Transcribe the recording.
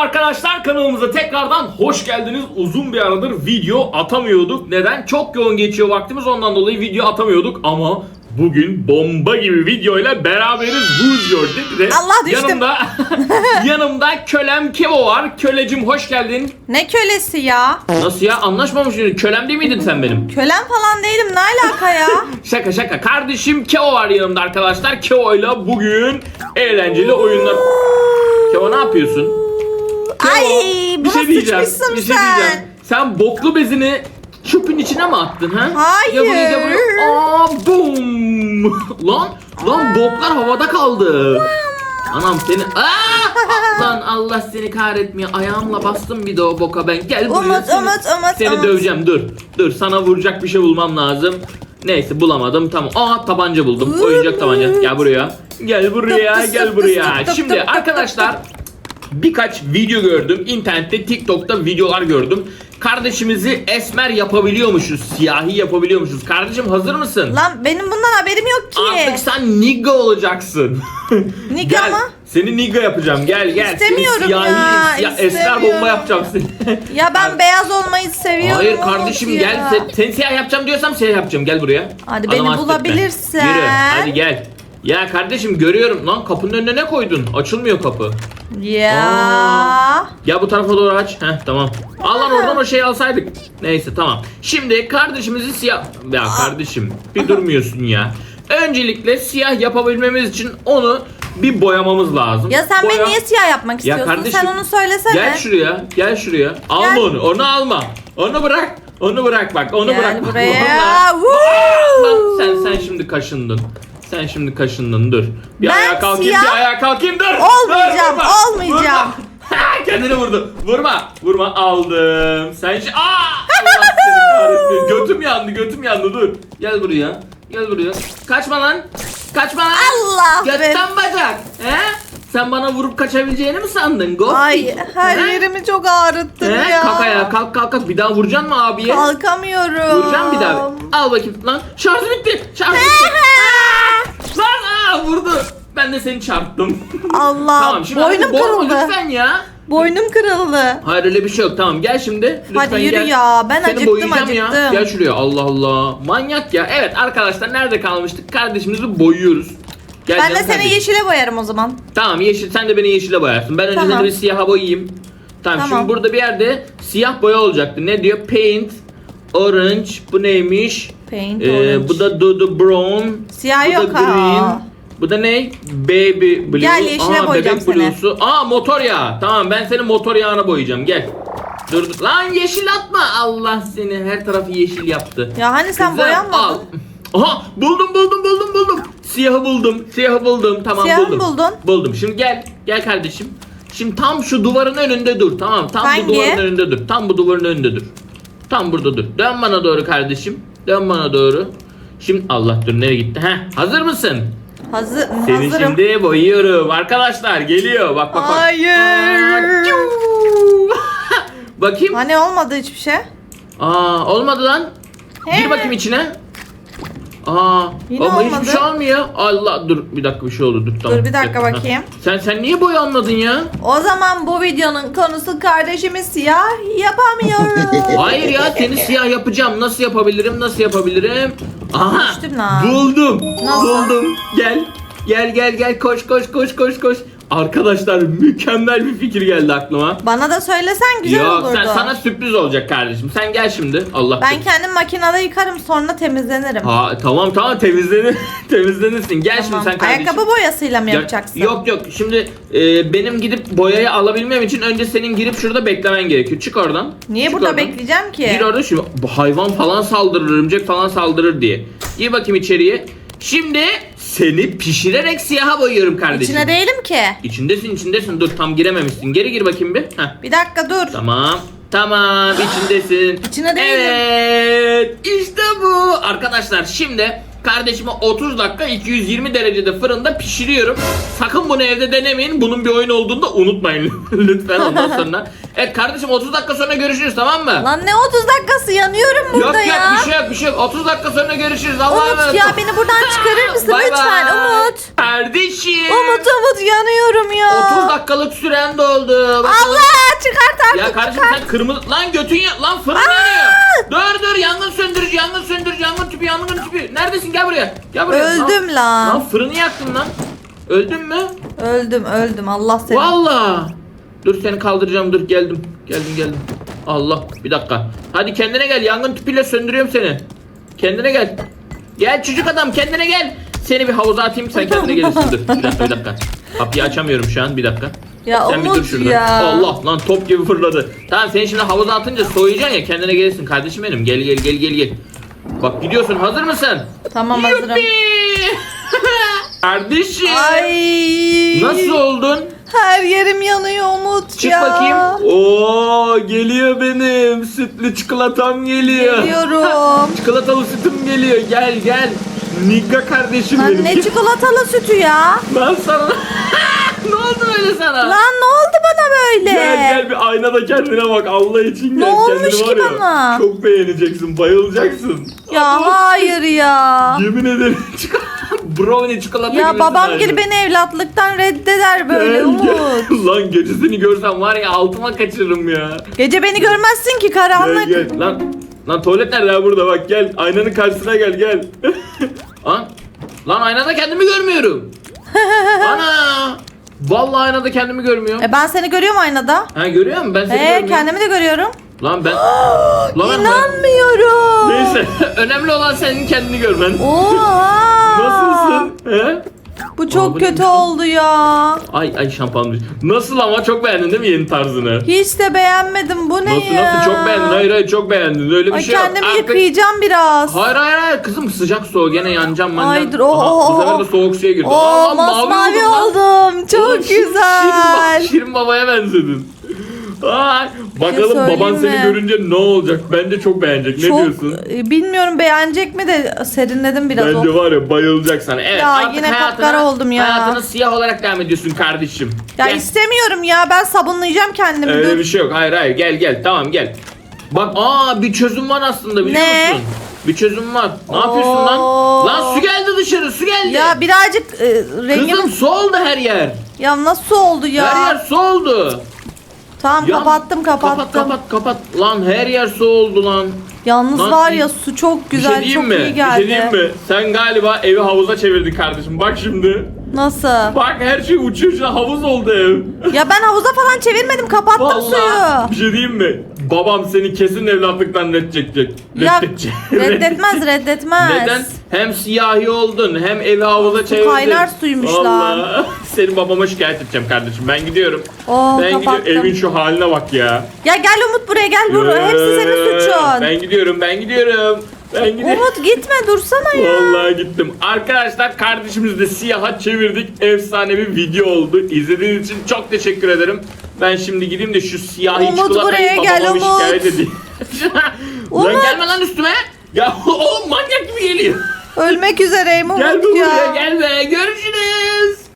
arkadaşlar kanalımıza tekrardan hoş geldiniz. Uzun bir aradır video atamıyorduk. Neden? Çok yoğun geçiyor vaktimiz ondan dolayı video atamıyorduk ama bugün bomba gibi videoyla beraberiz. Who's your Daddy? Allah düştüm. Yanımda, yanımda kölem Kevo var. Kölecim hoş geldin. Ne kölesi ya? Nasıl ya anlaşmamış mıydın? Kölem değil miydin sen benim? Kölen falan değilim ne alaka ya? Şaka şaka. Kardeşim Kevo var yanımda arkadaşlar. Kevo'yla bugün eğlenceli oyunlar. Kevo ne yapıyorsun? Ay buna bir şey diyeceğim. sıçmışsın Bir şey sen. diyeceğim. Sen boklu bezini çöpün içine mi attın ha? Hayır. Ya buraya, ya buraya. Aa bum. lan lan boklar havada kaldı. Anam seni Aa! lan Allah seni kahretmiyor. Ayağımla bastım bir de o boka ben. Gel buraya. Umut, seni, Umut, Umut, Seni Umut. döveceğim dur. Dur sana vuracak bir şey bulmam lazım. Neyse bulamadım tamam. Aa tabanca buldum. Oyuncak tabanca. Gel buraya. Gel buraya. Gel buraya. Şimdi arkadaşlar birkaç video gördüm. İnternette, TikTok'ta videolar gördüm. Kardeşimizi esmer yapabiliyormuşuz. Siyahi yapabiliyormuşuz. Kardeşim hazır mısın? Lan benim bundan haberim yok ki. Artık sen nigga olacaksın. Nigga Gel, mı? Seni nigga yapacağım. Gel gel. İstemiyorum seni siyahi, ya, siya- esmer istemiyorum. bomba yapacağım seni. Ya ben beyaz olmayı seviyorum. Hayır kardeşim ya. gel. Sen, seni siyah yapacağım diyorsam siyah yapacağım. Gel buraya. Hadi beni hasretme. bulabilirsen. Yürü. Hadi gel. Ya kardeşim görüyorum. Lan kapının önüne ne koydun? Açılmıyor kapı. Ya. Ya bu tarafa doğru aç. Heh tamam. Al lan oradan o şeyi alsaydık. Neyse tamam. Şimdi kardeşimizi siyah... Ya kardeşim bir durmuyorsun ya. Öncelikle siyah yapabilmemiz için onu bir boyamamız lazım. Ya sen Boya- beni niye siyah yapmak Ya istiyorsun? kardeşim, sen onu söylesene. Gel şuraya. Gel şuraya. Alma Gel. onu. Onu alma. Onu bırak. Onu bırak bak. Onu Gel bırak. buraya. Lan sen sen şimdi kaşındın. Sen şimdi kaşındın dur. Bir Ben ayağa kalkayım siyah- bir ayağa kalkayım dur. Olmayacağım, Dur, vurma, olmayacağım. Vurma. Kendini vurdu. Vurma. Vurma aldım. Sen şi- Aa! Allah seni kahretsin. Götüm yandı götüm yandı dur. Gel buraya. Gel buraya. Kaçma lan. Kaçma lan. Allah be. Götten bacak. He? Sen bana vurup kaçabileceğini mi sandın? Ghost Ay her He? yerimi çok ağrıttın He? ya. Kalk ayağa kalk kalk kalk. Bir daha vuracaksın mı abiye? Kalkamıyorum. Vuracağım bir daha. Al bakayım lan. Şarj bitti. Şarj bitti. Aa! Vurdu. Ben de seni çarptım. Allah. tamam şimdi Boynum hadi boğma kırıldı. lütfen ya. Boynum kırıldı. Hayır öyle bir şey yok. Tamam gel şimdi. Lütfen Hadi yürü gel. ya, ben Seni acıktım, boyayacağım ya. acıktım. Gel şuraya. Allah Allah. Manyak ya. Evet arkadaşlar nerede kalmıştık? Kardeşimizi boyuyoruz. Gel Ben de seni kardeşim. yeşile boyarım o zaman. Tamam yeşil sen de beni yeşile boyarsın. Ben önce Tamam. seni bir siyaha boyayayım. Tamam, Tamam. şimdi burada bir yerde siyah boya olacaktı. Ne diyor? Paint orange. Bu neymiş? Paint Ee, orange. bu da Dudu Brown. Siyah bu yok da ha. Bu da ne? Baby blue. Gel, yeşile Aa, boyayacağım bebek seni. blue'su. Aa motor yağı. Tamam ben senin motor yağına boyayacağım. Gel. Dur, dur. Lan yeşil atma. Allah seni her tarafı yeşil yaptı. Ya hani sen Kızım, boyanmadın? al. Aha buldum buldum buldum buldum. Siyahı buldum. Siyahı buldum. Tamam Siyahı buldum. buldun. Buldum. Şimdi gel. Gel kardeşim. Şimdi tam şu duvarın önünde dur. Tamam tam Hangi? bu duvarın önünde dur. Tam bu duvarın önünde dur. Tam burada dur. Dön bana doğru kardeşim. Dön bana doğru. Şimdi Allah dur nereye gitti? Heh, hazır mısın? Hazır, Seni hazırım. şimdi boyuyorum. Arkadaşlar geliyor. Bak bak bak. Hayır. Bakayım. Hani olmadı hiçbir şey. Aa olmadı lan. Gir He. bakayım içine. Aa Yine ama olmadı. hiçbir şey olmuyor. Allah dur bir dakika bir şey oldu dur tamam. Dur, bir dakika bakayım. Sen sen niye boya anladın ya? O zaman bu videonun konusu kardeşimi siyah yapamıyorum. Hayır ya seni siyah yapacağım. Nasıl yapabilirim? Nasıl yapabilirim? Aha! Düştüm lan. Buldum. Nasıl? Buldum. Gel. Gel gel gel koş koş koş koş koş. Arkadaşlar mükemmel bir fikir geldi aklıma. Bana da söylesen güzel Yok olurdu. sen sana sürpriz olacak kardeşim. Sen gel şimdi. Allah Ben kendim makinede yıkarım sonra temizlenirim. Ha tamam tamam temizlenir temizlenirsin. Gel Tamam. şimdi sen kardeşim. Ayakkabı boyasıyla mı Ya- yapacaksın? Yok yok şimdi e, benim gidip boyayı alabilmem için önce senin girip şurada beklemen gerekiyor. Çık oradan. Niye Çık burada oradan. bekleyeceğim ki? Gir orada şimdi hayvan falan saldırır, örümcek falan saldırır diye. Gir bakayım içeriye. Şimdi seni pişirerek siyaha boyuyorum kardeşim. İçine değilim ki. İçindesin içindesin. Dur tam girememişsin. Geri gir bakayım bir. Heh. Bir dakika dur. Tamam. Tamam içindesin. İçine değilim. Evet işte bu. Arkadaşlar şimdi kardeşime 30 dakika 220 derecede fırında pişiriyorum. Sakın bunu evde denemeyin. Bunun bir oyun olduğunu da unutmayın lütfen ondan sonra. Evet kardeşim 30 dakika sonra görüşürüz tamam mı? Lan ne 30 dakikası yanıyorum yok burada yok ya. bir şey yok bir şey yok. 30 dakika sonra görüşürüz. Allah'a Umut emanet ya ol. beni buradan çıkarır mısın Bay lütfen bay. Umut. Kardeşim. Umut Umut yanıyorum ya. 30 dakikalık süren doldu. Bakalım Allah! artık Ya kardeşim çıkart. sen kırmızı... Lan götün ya... Lan fırın yanıyor. Dur dur yangın söndürücü yangın söndürücü tüpü yangın tüpü. Neredesin gel buraya. Gel buraya. Öldüm Lan, lan lan. fırını yaktın lan. Öldün mü? Öldüm öldüm Allah seni. Valla. Dur seni kaldıracağım dur geldim. Geldim geldim. Allah bir dakika. Hadi kendine gel yangın tüpüyle söndürüyorum seni. Kendine gel. Gel çocuk adam kendine gel. Seni bir havuza atayım sen kendine gelirsin dur. Bir dakika bir dakika. Kapıyı açamıyorum şu an bir dakika. Ya Sen bir dur şurada. ya. Allah lan top gibi fırladı. Tamam seni şimdi havuza atınca soğuyacaksın ya kendine gelirsin kardeşim benim. Gel gel gel gel gel. Bak gidiyorsun hazır mısın? Tamam hazırım. Yuppi! kardeşim. Ay. Nasıl oldun? Her yerim yanıyor Umut Çık ya. bakayım. Oo geliyor benim. Sütlü çikolatam geliyor. Geliyorum. Çikolatalı sütüm geliyor. Gel gel. Nigga kardeşim Lan benim. ne çikolatalı sütü ya. Lan sana. oldu böyle sana? Lan ne oldu bana böyle? Gel gel bir aynada kendine bak Allah için gel. Ne olmuş Kendini var ki ya, bana? Çok beğeneceksin bayılacaksın. Ya hayır ya. Yemin ederim çikolata. Brownie çikolata Ya gibisin babam aynı. gibi beni evlatlıktan reddeder böyle Gel, Umut. gel. Lan gecesini görsem var ya altıma kaçırırım ya. Gece beni görmezsin ki Gel karanlık. gel lan. Lan tuvalet nerede ya burada bak gel. Aynanın karşısına gel gel. Lan. Lan aynada kendimi görmüyorum. Ana. Vallahi aynada kendimi görmüyorum. E ben seni görüyorum aynada. Ha görüyor musun? Ben seni Ee görmüyorum. kendimi de görüyorum. Lan ben. Lan ben. İnanmıyorum. Neyse. Önemli olan senin kendini görmen. Oha. Nasılsın? He? Bu Aa, çok bu kötü neymiş lan? oldu ya. Ay ay şampuan. Nasıl ama çok beğendin değil mi yeni tarzını? Hiç de beğenmedim. Bu ne Nasıl ya? nasıl çok beğendin? Hayır hayır çok beğendin. Öyle bir Ay şey yok. kendimi Artık- yıkayacağım biraz. Hayır hayır hayır kızım sıcak soğuk gene yanacağım mancan. Ay, dur, o, Aha, bu sefer o. de soğuk suya girdim. Oo Aa, masmavi oldum. Çok Oğlum, Şirin, güzel. Şirin, Şirin babaya benzedin. Ay, bakalım söyleyeyim baban seni mi? görünce ne olacak? Bence çok beğenecek. Ne Çok diyorsun? e, bilmiyorum beğenecek mi de serinledim biraz. Bence o. var ya bayılacak sana. Evet, Ya, artık yine kapkara oldum ya. Hayatına siyah olarak devam ediyorsun kardeşim. Ya Gel. istemiyorum ya ben sabunlayacağım kendimi. Öyle dur. bir şey yok. Hayır hayır gel gel tamam gel. Bak aa bir çözüm var aslında biliyor Ne? musun? Bir çözüm var. Ne yapıyorsun lan? Oo. Lan su geldi dışarı su geldi. Ya birazcık e, rengim Kızım su oldu her yer. ya nasıl oldu ya? Her yer su oldu. Tamam Ya, kapattım kapattım. Kapat kapat kapat. Lan her yer su oldu lan. Yalnız Lan, var bir- ya su çok bir güzel şey diyeyim çok mi? iyi Bir geldi. şey diyeyim mi? Sen galiba evi havuza çevirdin kardeşim. Bak şimdi. Nasıl? Bak her şey uçuyor şu an havuz oldu ev. Ya ben havuza falan çevirmedim kapattım Vallahi bir suyu. şey diyeyim mi? Babam seni kesin evlatlıktan reddedecek. Ya Reddedecek. reddetmez reddetmez. Neden? Hem siyahi oldun hem evi havuza çevirdin. kaynar suymuş Vallahi. Senin babama şikayet edeceğim kardeşim. Ben gidiyorum. Oh, ben gidiyorum. kapattım. Evin şu haline bak ya. Ya gel Umut buraya gel Ee, hepsi senin suçun. Ben gidiyorum ben gidiyorum. Ben gidiyorum. Umut gitme dursana ya. Vallahi gittim. Arkadaşlar kardeşimizi de siyaha çevirdik. Efsane bir video oldu. İzlediğiniz için çok teşekkür ederim. Ben şimdi gideyim de şu siyahi Umut, çikolatayı buraya gel, babama bir Umut. şikayet edeyim. Umut. gelme lan üstüme. Ya oğlum manyak gibi geliyor. Ölmek üzereyim Umut Gel ya. buraya gel be. Görüşürüz.